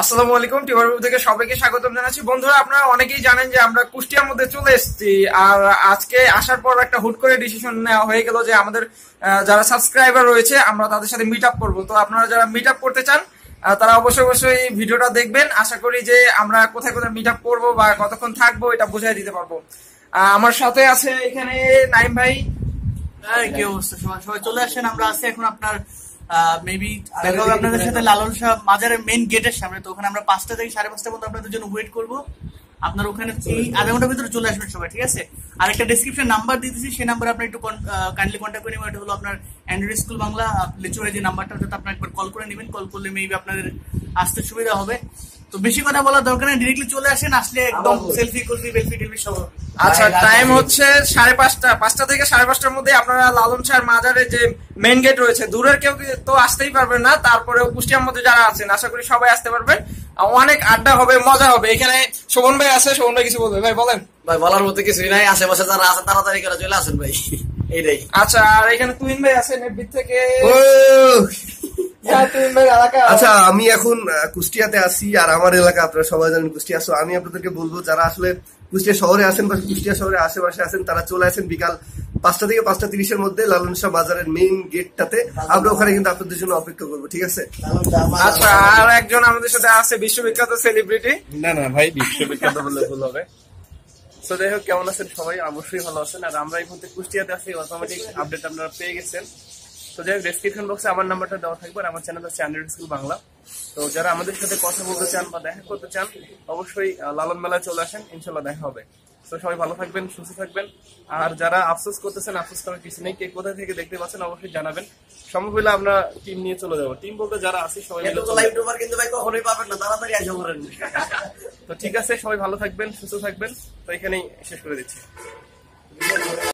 আসসালামু আলাইকুম টিভার থেকে সবাইকে স্বাগতম জানাচ্ছি। বন্ধুরা আপনারা অনেকেই জানেন যে আমরা কুষ্টিয়ার মধ্যে চলে এসেছি আর আজকে আসার পর একটা হুট করে ডিসিশন নেওয়া হয়ে গেল যে আমাদের যারা সাবস্ক্রাইবার রয়েছে আমরা তাদের সাথে মিট আপ করব। তো আপনারা যারা মিট আপ করতে চান তারা অবশ্যই অবশ্যই ভিডিওটা দেখবেন। আশা করি যে আমরা কোথায় কোথায় মিট আপ করব বা কতক্ষণ থাকব এটা বুঝাই দিতে পারব। আমার সাথে আছে এখানে নাইম ভাই। হ্যাঁ, কি অবস্থা? সবাই চলে আসেন আমরা আছি এখন আপনার মেবি দেখা হবে আপনাদের সাথে লালন শাহ মাজারের মেন গেটের সামনে তো ওখানে আমরা পাঁচটা থেকে সাড়ে পাঁচটা পর্যন্ত আপনাদের জন্য ওয়েট করব। আপনার ওখানে এই আধা ঘণ্টার ভিতরে চলে আসবেন সবাই ঠিক আছে? আর একটা ডিসক্রিপশন নাম্বার দিয়ে দিচ্ছি সেই নাম্বার আপনি একটু কাইন্ডলি কন্ট্যাক্ট করে নেবেন। এটা হলো আপনার অ্যান্ড্রয়েড স্কুল বাংলা লিচুরে যে নাম্বারটা ওটাতে আপনার একবার কল করে নেবেন। কল করলে মেবি আপনাদের আসতে সুবিধা হবে। তো বেশি কথা বলার দরকার নেই ডিরেক্টলি চলে আসেন আসলে একদম সেলফি কুলফি বেলফি টেলফি সব আচ্ছা টাইম হচ্ছে সাড়ে পাঁচটা পাঁচটা থেকে সাড়ে পাঁচটার মধ্যে আপনারা লালন শাহ মাজারের যে মেইন গেট রয়েছে দূরের কেউ তো আসতেই পারবেন না তারপরেও কুষ্টিয়ার মধ্যে যারা আছেন আশা করি সবাই আসতে পারবেন অনেক আড্ডা হবে মজা হবে। এখানে শোভন ভাই আছে শোভন ভাই কিছু বলবে? ভাই বলেন। ভাই বলার মতো কিছুই নাই আশেপাশে যারা আছেন তাড়াতাড়ি করে চলে আসেন ভাই। এইটাই। আচ্ছা আর এখানে তুহিন ভাই আছেন এফবি থেকে হ্যাঁ, তুহিন ভাই এলাকা আচ্ছা আমি এখন কুষ্টিয়াতে আছি আর আমার এলাকা আপনারা সবাই জানেন কুষ্টিয়া। আছো আমি আপনাদেরকে বলব যারা আসলে কুষ্টিয়া শহরে আছেন বা কুষ্টিয়া শহরে আশেপাশে আছেন তারা চলে আসেন বিকাল পাঁচটা থেকে পাঁচটা তিরিশের মধ্যে লালন শাহ বাজারের মেইন গেটটাতে আমরা ওখানে কিন্তু আপনাদের জন্য অপেক্ষা করব ঠিক আছে? আচ্ছা আর একজন আমাদের সাথে আছে বিশ্ববিখ্যাত সেলিব্রিটি না না ভাই বিশ্ববিখ্যাত বললে ভুল হবে। তো যাই হোক কেমন আছেন সবাই? অবশ্যই ভালো আছেন। আর আমরা এই মুহূর্তে কুষ্টিয়াতে আছি অটোমেটিক আপডেট আপনারা পেয়ে গেছেন। তো যাই হোক ডেসক্রিপশন বক্সে আমার নাম্বারটা দেওয়া থাকবে আর আমার চ্যানেল হচ্ছে আন্ডার স্কুল বাংলা তো যারা আমাদের সাথে কথা বলতে চান বা দেখা করতে চান অবশ্যই লালন মেলায় চলে আসেন ইনশাল্লাহ দেখা হবে। তো সবাই ভালো থাকবেন সুস্থ থাকবেন। আর যারা আফসোস করতেছেন আফসোস করার কিছু নেই কে কোথা থেকে দেখতে পাচ্ছেন অবশ্যই জানাবেন। সম্ভব হলে আমরা টিম নিয়ে চলে যাব। টিম বলতে যারা আছে সবাই। ইউটিউবার কিন্তু ভাই কখনোই পাবেন না তাড়াতাড়ি আসে করেন তো ঠিক আছে সবাই ভালো থাকবেন সুস্থ থাকবেন। তো এখানেই শেষ করে দিচ্ছি।